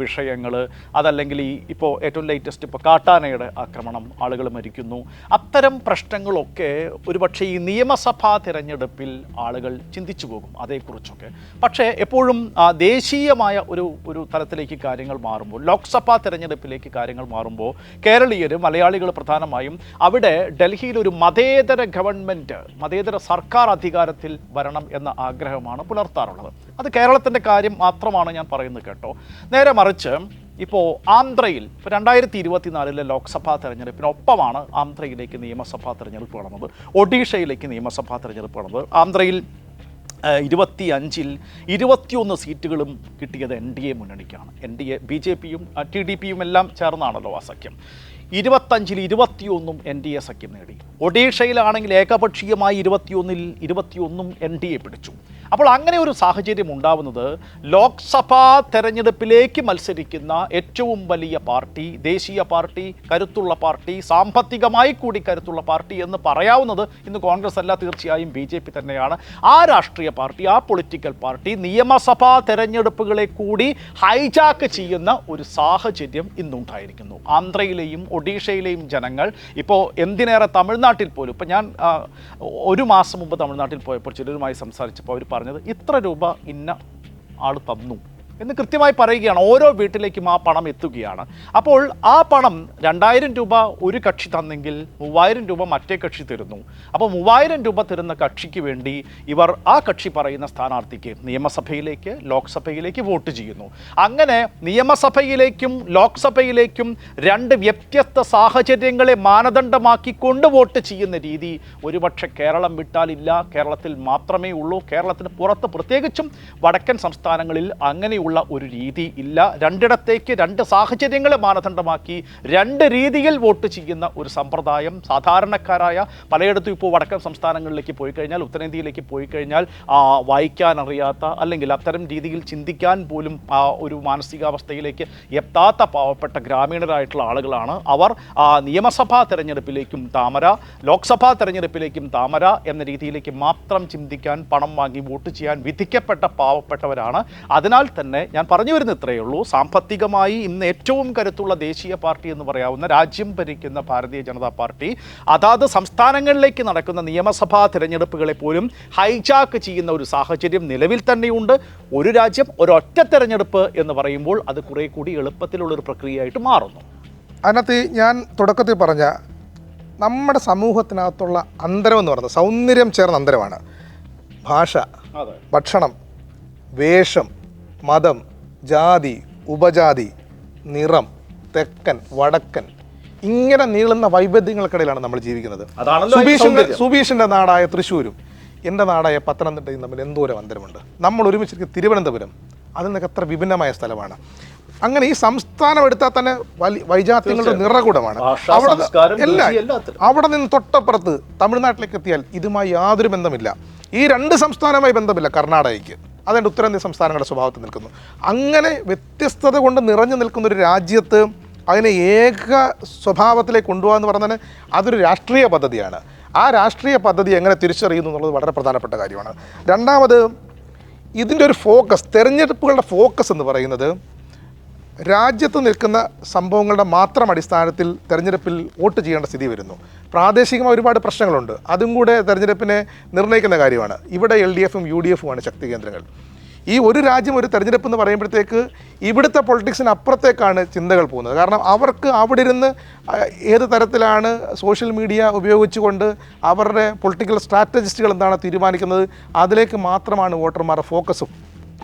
വിഷയങ്ങൾ അതല്ലെങ്കിൽ ഈ ഇപ്പോൾ ഏറ്റവും ലേറ്റസ്റ്റ് ഇപ്പോൾ കാട്ടാനയുടെ ആക്രമണം ആളുകൾ മരിക്കുന്നു. അത്തരം പ്രശ്നങ്ങളൊക്കെ ഒരുപക്ഷെ ഈ നിയമസഭാ തിരഞ്ഞെടുപ്പിൽ ആളുകൾ ചിന്തിച്ചു പോകും അതേക്കുറിച്ചൊക്കെ. പക്ഷേ എപ്പോഴും ദേശീയമായ ഒരു ഒരു തലത്തിലേക്ക് കാര്യങ്ങൾ മാറുമ്പോൾ ലോക്സഭാ തിരഞ്ഞെടുപ്പിലേക്ക് കാര്യങ്ങൾ മാറുമ്പോൾ കേരളീയർ മലയാളികൾ പ്രധാനമായും അവിടെ ഡൽഹിയിൽ ഒരു മതേതര ഗവൺമെന്റ് മതേതര സർക്കാർ അധികാരത്തിൽ വരണം എന്ന ആഗ്രഹമാണ് പുലർത്താറുള്ളത് അത് കേരളത്തിന്റെ കാര്യം മാത്രമാണ് ഞാൻ പറയുന്നത് കേട്ടോ. നേരെ മറിച്ച് ഇപ്പോൾ ആന്ധ്രയിൽ ഇപ്പോൾ രണ്ടായിരത്തി ഇരുപത്തിനാലിലെ ലോക്സഭാ തെരഞ്ഞെടുപ്പിനൊപ്പമാണ് ആന്ധ്രയിലേക്ക് നിയമസഭാ തെരഞ്ഞെടുപ്പ് നടന്നത്. ഒഡീഷയിലേക്ക് നിയമസഭാ തെരഞ്ഞെടുപ്പ് നടന്നത്. ആന്ധ്രയിൽ ഇരുപത്തി അഞ്ചിൽ ഇരുപത്തിയൊന്ന് സീറ്റുകളും കിട്ടിയത് N D A മുന്നണിക്കാണ്. N D A B J പിയും ടി ഡി പിയും എല്ലാം ചേർന്നാണല്ലോ ആ സഖ്യം. ഇരുപത്തഞ്ചിൽ ഇരുപത്തിയൊന്നും എൻ ഡി എ സഖ്യം നേടി. ഒഡീഷയിലാണെങ്കിൽ ഏകപക്ഷീയമായി ഇരുപത്തിയൊന്നിൽ ഇരുപത്തിയൊന്നും എൻ ഡി എ പിടിച്ചു. അപ്പോൾ അങ്ങനെ ഒരു സാഹചര്യം ഉണ്ടാവുന്നത് ലോക്സഭാ തെരഞ്ഞെടുപ്പിലേക്ക് മത്സരിക്കുന്ന ഏറ്റവും വലിയ പാർട്ടി ദേശീയ പാർട്ടി കരുത്തുള്ള പാർട്ടി സാമ്പത്തികമായി കൂടി കരുത്തുള്ള പാർട്ടി എന്ന് പറയാവുന്നത് ഇന്ന് കോൺഗ്രസ് അല്ല തീർച്ചയായും ബി തന്നെയാണ്. ആ രാഷ്ട്രീയ പാർട്ടി ആ പൊളിറ്റിക്കൽ പാർട്ടി നിയമസഭാ തെരഞ്ഞെടുപ്പുകളെ കൂടി ഹൈജാക്ക് ചെയ്യുന്ന ഒരു സാഹചര്യം ഇന്നുണ്ടായിരിക്കുന്നു. ആന്ധ്രയിലെയും ഒഡീഷയിലെയും ജനങ്ങൾ ഇപ്പോൾ എന്തിനേറെ തമിഴ്നാട്ടിൽ പോലും ഇപ്പോൾ ഞാൻ ഒരു മാസം മുമ്പ് തമിഴ്നാട്ടിൽ പോയപ്പോൾ ചിലരുമായി സംസാരിച്ചപ്പോൾ അവർ പറഞ്ഞത് ഇത്ര രൂപ ഇന്ന ആൾ തന്നു. എന്ന് കൃത്യമായി പറയുകയാണ്. ഓരോ വീട്ടിലേക്കും ആ പണം എത്തുകയാണ്. അപ്പോൾ ആ പണം രണ്ടായിരം രൂപ ഒരു കക്ഷി തന്നെങ്കിൽ മൂവായിരം രൂപ മറ്റേ കക്ഷി തരുന്നു. അപ്പോൾ മൂവായിരം രൂപ തരുന്ന കക്ഷിക്ക് വേണ്ടി ഇവർ ആ കക്ഷി പറയുന്ന സ്ഥാനാർത്ഥിക്ക് നിയമസഭയിലേക്ക് ലോക്സഭയിലേക്ക് വോട്ട് ചെയ്യുന്നു. അങ്ങനെ നിയമസഭയിലേക്കും ലോക്സഭയിലേക്കും രണ്ട് വ്യത്യസ്ത സാഹചര്യങ്ങളെ മാനദണ്ഡമാക്കി കൊണ്ട് വോട്ട് ചെയ്യുന്ന രീതി ഒരുപക്ഷെ കേരളം വിട്ടാലില്ല കേരളത്തിൽ മാത്രമേ ഉള്ളൂ. കേരളത്തിന് പുറത്ത് പ്രത്യേകിച്ചും വടക്കൻ സംസ്ഥാനങ്ങളിൽ അങ്ങനെയുള്ള ഉള്ള ഒരു രീതി ഇല്ല. രണ്ടിടത്തേക്ക് രണ്ട് സാഹചര്യങ്ങളെ മാനദണ്ഡമാക്കി രണ്ട് രീതിയിൽ വോട്ട് ചെയ്യുന്ന ഒരു സമ്പ്രദായം സാധാരണക്കാരായ പലയിടത്തും ഇപ്പോൾ വടക്കൻ സംസ്ഥാനങ്ങളിലേക്ക് പോയി കഴിഞ്ഞാൽ ഉത്തരേന്ത്യയിലേക്ക് പോയി കഴിഞ്ഞാൽ വായിക്കാൻ അറിയാത്ത അല്ലെങ്കിൽ അത്തരം രീതിയിൽ ചിന്തിക്കാൻ പോലും ആ ഒരു മാനസികാവസ്ഥയിലേക്ക് എത്താത്ത പാവപ്പെട്ട ഗ്രാമീണരായിട്ടുള്ള ആളുകളാണ് അവർ. നിയമസഭാ തെരഞ്ഞെടുപ്പിലേക്കും താമര ലോക്സഭാ തെരഞ്ഞെടുപ്പിലേക്കും താമര എന്ന രീതിയിലേക്ക് മാത്രം ചിന്തിക്കാൻ പണം വാങ്ങി വോട്ട് ചെയ്യാൻ വിധിക്കപ്പെട്ട പാവപ്പെട്ടവരാണ്. അതിനാൽ തന്നെ ഞാൻ പറഞ്ഞു വരുന്ന ഇത്രയേ ഉള്ളൂ. സാമ്പത്തികമായി ഇന്ന് ഏറ്റവും കരുത്തുള്ള ദേശീയ പാർട്ടി എന്ന് പറയാവുന്ന രാജ്യം ഭരിക്കുന്ന ഭാരതീയ ജനതാ പാർട്ടി അതാത് സംസ്ഥാനങ്ങളിലേക്ക് നടക്കുന്ന നിയമസഭാ തിരഞ്ഞെടുപ്പുകളെ പോലും ഹൈജാക്ക് ചെയ്യുന്ന ഒരു സാഹചര്യം നിലവിൽ തന്നെയുണ്ട്. ഒരു രാജ്യം ഒരൊറ്റ തിരഞ്ഞെടുപ്പ് എന്ന് പറയുമ്പോൾ അത് കുറെ കൂടി എളുപ്പത്തിലുള്ളൊരു പ്രക്രിയയായിട്ട് മാറുന്നു. അതിനകത്ത് ഞാൻ തുടക്കത്തിൽ പറഞ്ഞ നമ്മുടെ സമൂഹത്തിനകത്തുള്ള അന്തരം എന്ന് പറയുന്നത് സൗന്ദര്യം ചേർന്ന അന്തരമാണ്. ഭാഷ ഭക്ഷണം വേഷം മതം ജാതി ഉപജാതി നിറം തെക്കൻ വടക്കൻ ഇങ്ങനെ നീളുന്ന വൈവിധ്യങ്ങൾക്കിടയിലാണ് നമ്മൾ ജീവിക്കുന്നത്. സുബീഷിന്റെ സുബീഷിന്റെ നാടായ തൃശ്ശൂരും എന്റെ നാടായ പത്തനംതിട്ടയും തമ്മിൽ എന്തോരം അന്തരമുണ്ട്. നമ്മൾ ഒരുമിച്ചിരിക്കുന്ന തിരുവനന്തപുരം അതിൽ നിന്നൊക്കെ എത്ര വിഭിന്നമായ സ്ഥലമാണ്. അങ്ങനെ ഈ സംസ്ഥാനം എടുത്താൽ തന്നെ വലിയ വൈജാത്യങ്ങളുടെ നിറകൂടമാണ്. അവിടെ. അവിടെ നിന്ന് തൊട്ടപ്പുറത്ത് തമിഴ്നാട്ടിലേക്ക് എത്തിയാൽ ഇതുമായി യാതൊരു ബന്ധമില്ല. ഈ രണ്ട് സംസ്ഥാനമായി ബന്ധമില്ല കർണാടകയ്ക്ക്. അതിന്റെ ഉത്തരേന്ത്യൻ സംസ്ഥാനങ്ങളുടെ സ്വഭാവത്തിൽ നിൽക്കുന്നു. അങ്ങനെ വ്യത്യസ്തത കൊണ്ട് നിറഞ്ഞു നിൽക്കുന്ന ഒരു രാജ്യത്ത് അതിനെ ഏക സ്വഭാവത്തിലേക്ക് കൊണ്ടുപോകുക എന്ന് പറഞ്ഞാൽ അതൊരു രാഷ്ട്രീയ പദ്ധതിയാണ്. ആ രാഷ്ട്രീയ പദ്ധതി എങ്ങനെ തിരിച്ചറിയുന്നു എന്നുള്ളത് വളരെ പ്രധാനപ്പെട്ട കാര്യമാണ്. രണ്ടാമത് ഇതിന്റെ ഒരു ഫോക്കസ് തെരഞ്ഞെടുപ്പുകളുടെ ഫോക്കസ് എന്ന് പറയുന്നത് രാജ്യത്ത് നിൽക്കുന്ന സംഭവങ്ങളുടെ മാത്രം അടിസ്ഥാനത്തിൽ തെരഞ്ഞെടുപ്പിൽ വോട്ട് ചെയ്യേണ്ട സ്ഥിതി വരുന്നു. പ്രാദേശികമായ ഒരുപാട് പ്രശ്നങ്ങളുണ്ട്. അതും കൂടെ തെരഞ്ഞെടുപ്പിനെ നിർണയിക്കുന്ന കാര്യമാണ്. ഇവിടെ എൽ ഡി എഫും യു ഡി എഫുമാണ് ശക്തി കേന്ദ്രങ്ങൾ. ഈ ഒരു രാജ്യം ഒരു തെരഞ്ഞെടുപ്പ് എന്ന് പറയുമ്പോഴത്തേക്ക് ഇവിടുത്തെ പൊളിറ്റിക്സിന് അപ്പുറത്തേക്കാണ് ചിന്തകൾ പോകുന്നത്. കാരണം അവർക്ക് അവിടെ ഇരുന്ന് ഏത് തരത്തിലാണ് സോഷ്യൽ മീഡിയ ഉപയോഗിച്ചുകൊണ്ട് അവരുടെ പൊളിറ്റിക്കൽ സ്ട്രാറ്റജിസ്റ്റുകൾ എന്താണ് തീരുമാനിക്കുന്നത് അതിലേക്ക് മാത്രമാണ് വോട്ടർമാരുടെ ഫോക്കസ്.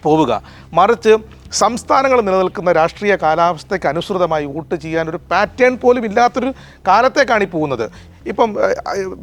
പോവുക. മറിച്ച് സംസ്ഥാനങ്ങൾ നിലനിൽക്കുന്ന രാഷ്ട്രീയ കാലാവസ്ഥയ്ക്ക് അനുസൃതമായി വോട്ട് ചെയ്യാൻ ഒരു പാറ്റേൺ പോലും ഇല്ലാത്തൊരു കാലത്തേക്കാണ് ഈ പോകുന്നത്. ഇപ്പം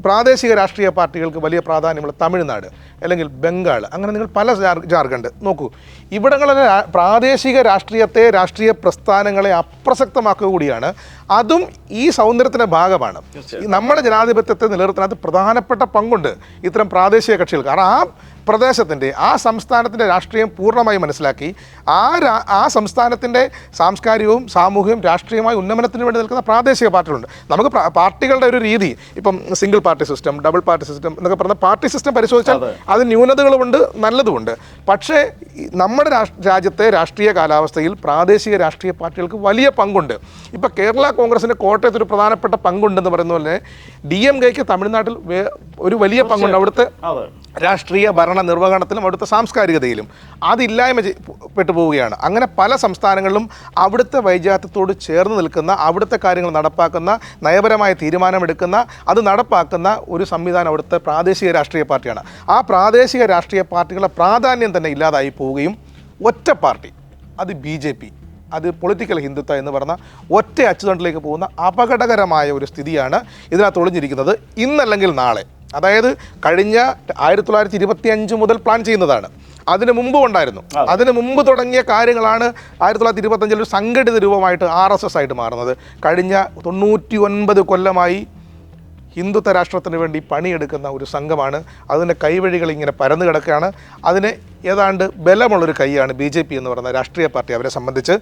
പ്രാദേശിക രാഷ്ട്രീയ പാർട്ടികൾക്ക് വലിയ പ്രാധാന്യമുള്ള തമിഴ്നാട് അല്ലെങ്കിൽ ബംഗാൾ അങ്ങനെ നിങ്ങൾ പല ജാർ- ജാർഖണ്ഡ് നോക്കൂ. ഇവിടങ്ങളിലെ പ്രാദേശിക രാഷ്ട്രീയത്തെ രാഷ്ട്രീയ പ്രസ്ഥാനങ്ങളെ അപ്രസക്തമാക്കുക കൂടിയാണ്. അതും ഈ സൗന്ദര്യത്തിന്റെ ഭാഗമാണ്. നമ്മുടെ ജനാധിപത്യത്തെ നിലനിർത്തുന്നതിനകത്ത് പ്രധാനപ്പെട്ട പങ്കുണ്ട് ഇത്തരം പ്രാദേശിക കക്ഷികൾ കാരണം ആ പ്രദേശത്തിന്റെ ആ സംസ്ഥാനത്തിന്റെ രാഷ്ട്രീയം പൂർണമായി മനസ്സിലാക്കി ആ രാ ആ സംസ്ഥാനത്തിന്റെ സാംസ്കാരികവും സാമൂഹികവും രാഷ്ട്രീയമായ ഉന്നമനത്തിന് വേണ്ടി നിൽക്കുന്ന പ്രാദേശിക പാർട്ടികളുണ്ട്. നമുക്ക് പാർട്ടികളുടെ ഒരു രീതി ഇപ്പം single party system double party system എന്നൊക്കെ പറഞ്ഞ പാർട്ടി സിസ്റ്റം പരിശോധിച്ചാൽ അത്. ന്യൂനതകളുമുണ്ട് നല്ലതുമുണ്ട്. പക്ഷേ നമ്മുടെ രാജ്യത്തെ രാഷ്ട്രീയ കാലാവസ്ഥയിൽ പ്രാദേശിക രാഷ്ട്രീയ പാർട്ടികൾക്ക് വലിയ പങ്കുണ്ട്. ഇപ്പോൾ കേരള കോൺഗ്രസിന് കോട്ടയത്ത് ഒരു പ്രധാനപ്പെട്ട പങ്കുണ്ടെന്ന് പറയുന്ന പോലെ ഡി എം കെക്ക് തമിഴ്നാട്ടിൽ ഒരു വലിയ പങ്കുണ്ട്. അവിടുത്തെ രാഷ്ട്രീയ ഭരണ നിർവഹണത്തിലും അവിടുത്തെ സാംസ്കാരികതയിലും അതില്ലായ്മ പെട്ടു പോവുകയാണ് അങ്ങനെ പല സംസ്ഥാനങ്ങളിലും അവിടുത്തെ വൈജാത്യത്തോട് ചേർന്ന് നിൽക്കുന്ന അവിടുത്തെ കാര്യങ്ങൾ നടപ്പാക്കുന്ന നയപരമായ തീരുമാനമെടുക്കുന്ന അത് നടപ്പാക്കുന്ന ഒരു സംവിധാനം അവിടുത്തെ പ്രാദേശിക രാഷ്ട്രീയ പാർട്ടിയാണ്. ആ പ്രാദേശിക രാഷ്ട്രീയ പാർട്ടികളുടെ പ്രാധാന്യം തന്നെ ഇല്ലാതായി പോവുകയും ഒറ്റ പാർട്ടി അത് ബി ജെ പി അത് പൊളിറ്റിക്കൽ ഹിന്ദുത്വ എന്ന് പറഞ്ഞ ഒറ്റ അച്ചുതണ്ടിലേക്ക് പോകുന്ന അപകടകരമായ ഒരു സ്ഥിതിയാണ് ഇതിനകത്ത് ഒളിഞ്ഞിരിക്കുന്നത്. ഇന്നല്ലെങ്കിൽ നാളെ അതായത് കഴിഞ്ഞ ആയിരത്തി തൊള്ളായിരത്തി ഇരുപത്തി അഞ്ച് മുതൽ പ്ലാൻ ചെയ്യുന്നതാണ്. അതിന് മുമ്പ് ഉണ്ടായിരുന്നു. അതിന് മുമ്പ് തുടങ്ങിയ കാര്യങ്ങളാണ് ആയിരത്തി തൊള്ളായിരത്തി ഇരുപത്തഞ്ചിൽ ഒരു സംഘടിത രൂപമായിട്ട് ആർ എസ് എസ് ആയിട്ട് മാറുന്നത്. കഴിഞ്ഞ തൊണ്ണൂറ്റി ഒൻപത് കൊല്ലമായി ഹിന്ദുത്വ രാഷ്ട്രത്തിന് വേണ്ടി പണിയെടുക്കുന്ന ഒരു സംഘമാണ്. അതിന്റെ കൈവഴികൾ ഇങ്ങനെ പരന്നു കിടക്കുകയാണ്. അതിന് ഏതാണ്ട് ബലമുള്ളൊരു കൈയാണ് ബി ജെ പി എന്ന് പറയുന്ന രാഷ്ട്രീയ പാർട്ടി അവരെ സംബന്ധിച്ച്.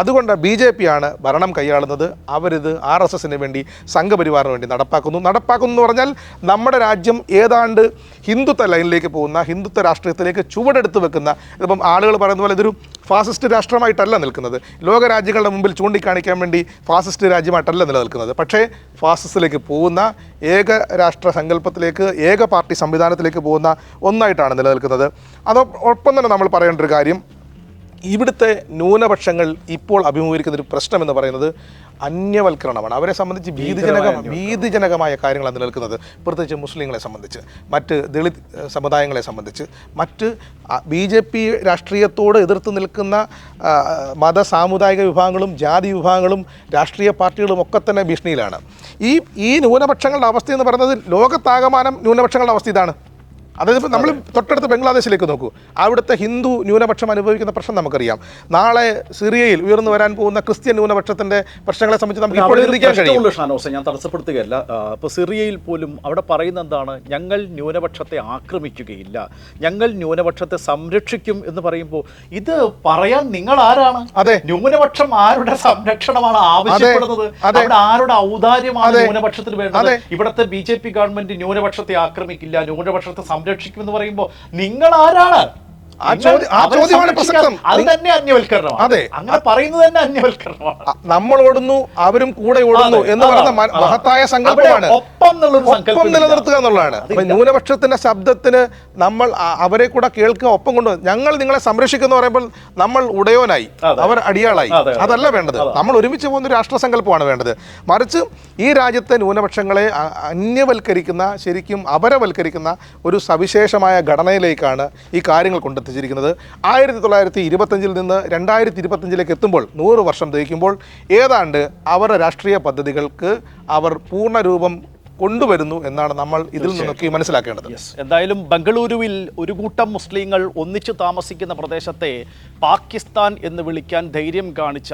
അതുകൊണ്ട് ബി ജെ പി ആണ് ഭരണം കൈയാളുന്നത്. അവരിത് ആർ എസ് എസിന് വേണ്ടി സംഘപരിവാറിന് വേണ്ടി നടപ്പാക്കുന്നു. നടപ്പാക്കുന്നു എന്ന് പറഞ്ഞാൽ നമ്മുടെ രാജ്യം ഏതാണ്ട് ഹിന്ദുത്വ ലൈനിലേക്ക് പോകുന്ന ഹിന്ദുത്വ രാഷ്ട്രീയത്തിലേക്ക് ചുവടെടുത്ത് വെക്കുന്ന ഇതിപ്പം ആളുകൾ പറയുന്ന പോലെ ഇതൊരു ഫാസിസ്റ്റ് രാഷ്ട്രമായിട്ടല്ല നിൽക്കുന്നത്. ലോകരാജ്യങ്ങളുടെ മുമ്പിൽ ചൂണ്ടിക്കാണിക്കാൻ വേണ്ടി ഫാസിസ്റ്റ് രാജ്യമായിട്ടല്ല നിലനിൽക്കുന്നത്. പക്ഷേ ഫാസിസ്റ്റിലേക്ക് പോകുന്ന ഏക രാഷ്ട്ര സങ്കല്പത്തിലേക്ക് ഏക പാർട്ടി സംവിധാനത്തിലേക്ക് പോകുന്ന ഒന്നായിട്ടാണ് നിലനിൽക്കുന്നത്. അതോടൊപ്പം തന്നെ നമ്മൾ പറയേണ്ട ഒരു കാര്യം ഇവിടുത്തെ ന്യൂനപക്ഷങ്ങൾ ഇപ്പോൾ അഭിമുഖീകരിക്കുന്ന ഒരു പ്രശ്നം എന്ന് പറയുന്നത് അന്യവൽക്കരണമാണ്. അവരെ സംബന്ധിച്ച് ഭീതിജനക ഭീതിജനകമായ കാര്യങ്ങളാണ് നിലനിൽക്കുന്നത്. പ്രത്യേകിച്ച് മുസ്ലിങ്ങളെ സംബന്ധിച്ച് മറ്റ് ദളിത് സമുദായങ്ങളെ സംബന്ധിച്ച്. മറ്റ് ബി ജെ പി രാഷ്ട്രീയത്തോട് എതിർത്ത് നിൽക്കുന്ന മത സാമുദായിക വിഭാഗങ്ങളും ജാതി വിഭാഗങ്ങളും രാഷ്ട്രീയ പാർട്ടികളും ഒക്കെ തന്നെ ഭീഷണിയിലാണ്. ഈ ഈ ന്യൂനപക്ഷങ്ങളുടെ അവസ്ഥ എന്ന് പറയുന്നത് ലോകത്താകമാനം ന്യൂനപക്ഷങ്ങളുടെ അവസ്ഥ ഇതാണ്. അതായത് ഇപ്പം നമ്മൾ തൊട്ടടുത്ത് ബംഗ്ലാദേശിലേക്ക് നോക്കൂ. അവിടുത്തെ ഹിന്ദു ന്യൂനപക്ഷം അനുഭവിക്കുന്ന പ്രശ്നം നമുക്കറിയാം. നാളെ സിറിയയിൽ ഉയർന്നു വരാൻ പോകുന്ന ക്രിസ്ത്യൻ ന്യൂനപക്ഷത്തിന്റെ പ്രശ്നങ്ങളെ സംബന്ധിച്ച് നമുക്ക് ഇപ്പോൾ ചിന്തിക്കാൻ ഷാനോസെ ഞാൻ തടസ്സപ്പെടുത്തുകയല്ല. ഇപ്പോൾ ഇപ്പൊ സിറിയയിൽ പോലും അവിടെ പറയുന്ന എന്താണ്? ഞങ്ങൾ ന്യൂനപക്ഷത്തെ ആക്രമിക്കുകയില്ല. ഞങ്ങൾ ന്യൂനപക്ഷത്തെ സംരക്ഷിക്കും എന്ന് പറയുമ്പോൾ ഇത് പറയാൻ നിങ്ങൾ ആരാണ്? അതെ. ന്യൂനപക്ഷം ആരുടെ സംരക്ഷണമാണ് ആവശ്യപ്പെടുന്നത്? അവിടെ ആരുടെ ഔദാര്യമാണ് ന്യൂനപക്ഷത്തിന് വേണ്ടത്. ഇവിടുത്തെ ബി ജെ പി ഗവൺമെന്റ് ന്യൂനപക്ഷത്തെ ആക്രമിക്കില്ല ന്യൂനപക്ഷത്തെ സംരക്ഷിക്കും എന്ന് പറയുമ്പോൾ നിങ്ങൾ ആരാണ്? ആ ചോദ്യം- ആ ചോദ്യമാണ് പ്രസക്തം. അത് തന്നെ അന്യവൽക്കരണമാണ്. അതെ. അങ്ങനെ പറയുന്നത് തന്നെ അന്യവൽക്കരണമാണ്. നമ്മൾ ഓടുന്നു അവരും കൂടെ ഓടുന്നു എന്ന് പറയുന്ന. മഹത്തായ സങ്കല്പമാണ്. ഒപ്പം നിലനിർത്തുക എന്നുള്ളതാണ്. അപ്പൊ ന്യൂനപക്ഷത്തിന്റെ ശബ്ദത്തിന് നമ്മൾ അവരെ കൂടെ കേൾക്കുക ഒപ്പം കൊണ്ട് ഞങ്ങൾ നിങ്ങളെ സംരക്ഷിക്കുന്ന പറയുമ്പോൾ നമ്മൾ ഉടയോനായി. അവർ അടിയാളായി. അതെ, അതെ. അതല്ല വേണ്ടത്. നമ്മൾ ഒരുമിച്ച് പോകുന്ന ഒരു രാഷ്ട്രസങ്കല്പമാണ് വേണ്ടത്. മറിച്ച് ഈ രാജ്യത്തെ ന്യൂനപക്ഷങ്ങളെ അന്യവൽക്കരിക്കുന്ന ശരിക്കും അപരവൽക്കരിക്കുന്ന ഒരു സവിശേഷമായ ഘടനയിലേക്കാണ് ഈ കാര്യങ്ങൾ കൊണ്ടെത്തിച്ചിരിക്കുന്നത് ആയിരത്തി തൊള്ളായിരത്തി ഇരുപത്തഞ്ചിൽ നിന്ന് രണ്ടായിരത്തി ഇരുപത്തഞ്ചിലേക്ക് എത്തുമ്പോൾ നൂറ് വർഷം തികയ്ക്കുമ്പോൾ ഏതാണ്ട് അവരുടെ രാഷ്ട്രീയ പദ്ധതികൾക്ക് അവർ പൂർണരൂപം കൊണ്ടുവരുന്നു എന്നാണ് നമ്മൾ ഇതിൽ നിന്നൊക്കെ മനസ്സിലാക്കേണ്ടത്. എന്തായാലും ബംഗളൂരുവിൽ ഒരു കൂട്ടം മുസ്ലിങ്ങൾ ഒന്നിച്ചു താമസിക്കുന്ന പ്രദേശത്തെ പാകിസ്ഥാൻ എന്ന് വിളിക്കാൻ ധൈര്യം കാണിച്ച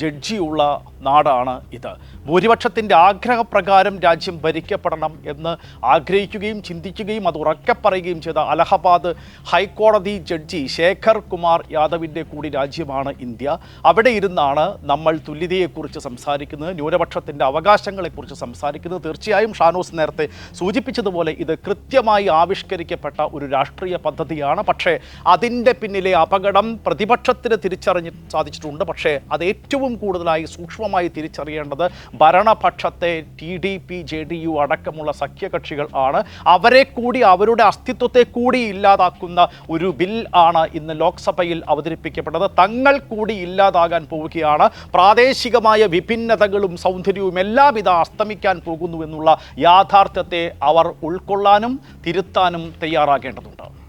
ജഡ്ജിയുള്ള നാടാണ് ഇത്. ഭൂരിപക്ഷത്തിന്റെ ആഗ്രഹപ്രകാരം രാജ്യം ഭരിക്കപ്പെടണം എന്ന് ആഗ്രഹിക്കുകയും ചിന്തിക്കുകയും അത് ഉറക്കെ പറയുകയും ചെയ്ത അലഹബാദ് ഹൈക്കോടതി ജഡ്ജി ശേഖർ കുമാർ യാദവിന്റെ കൂടി രാജ്യമാണ് ഇന്ത്യ. അവിടെ ഇരുന്നാണ് നമ്മൾ തുല്യതയെക്കുറിച്ച് സംസാരിക്കുന്നത് ന്യൂനപക്ഷത്തിന്റെ അവകാശങ്ങളെക്കുറിച്ച് സംസാരിക്കുന്നത്. തീർച്ചയായും ഷാനോസ് നേരത്തെ സൂചിപ്പിച്ചതുപോലെ ഇത് കൃത്യമായി ആവിഷ്കരിക്കപ്പെട്ട ഒരു രാഷ്ട്രീയ പദ്ധതിയാണ്. പക്ഷേ അതിന്റെ പിന്നിലെ അപകടം പ്രതിപക്ഷത്തിന് തിരിച്ചറിഞ്ഞ് സാധിച്ചിട്ടുണ്ട്. പക്ഷേ അത് ഏറ്റവും കൂടുതലായി സൂക്ഷ്മമായി തിരിച്ചറിയേണ്ടത് ഭരണപക്ഷത്തെ T D P J D U അടക്കമുള്ള സഖ്യകക്ഷികൾ ആണ്. അവരെ കൂടി അവരുടെ അസ്തിത്വത്തെ കൂടി ഇല്ലാതാക്കുന്ന ഒരു ബിൽ ആണ് ഇന്ന് ലോക്സഭയിൽ അവതരിപ്പിക്കപ്പെട്ടത്. തങ്ങൾ കൂടി ഇല്ലാതാകാൻ പോവുകയാണ്. പ്രാദേശികമായ വിഭിന്നതകളും സൗന്ദര്യവും എല്ലാം ഇത് അസ്തമിക്കാൻ പോകുന്നു എന്നുള്ള യാഥാർത്ഥ്യത്തെ അവർ ഉൾക്കൊള്ളാനും തിരുത്താനും തയ്യാറാകേണ്ടതുണ്ട്.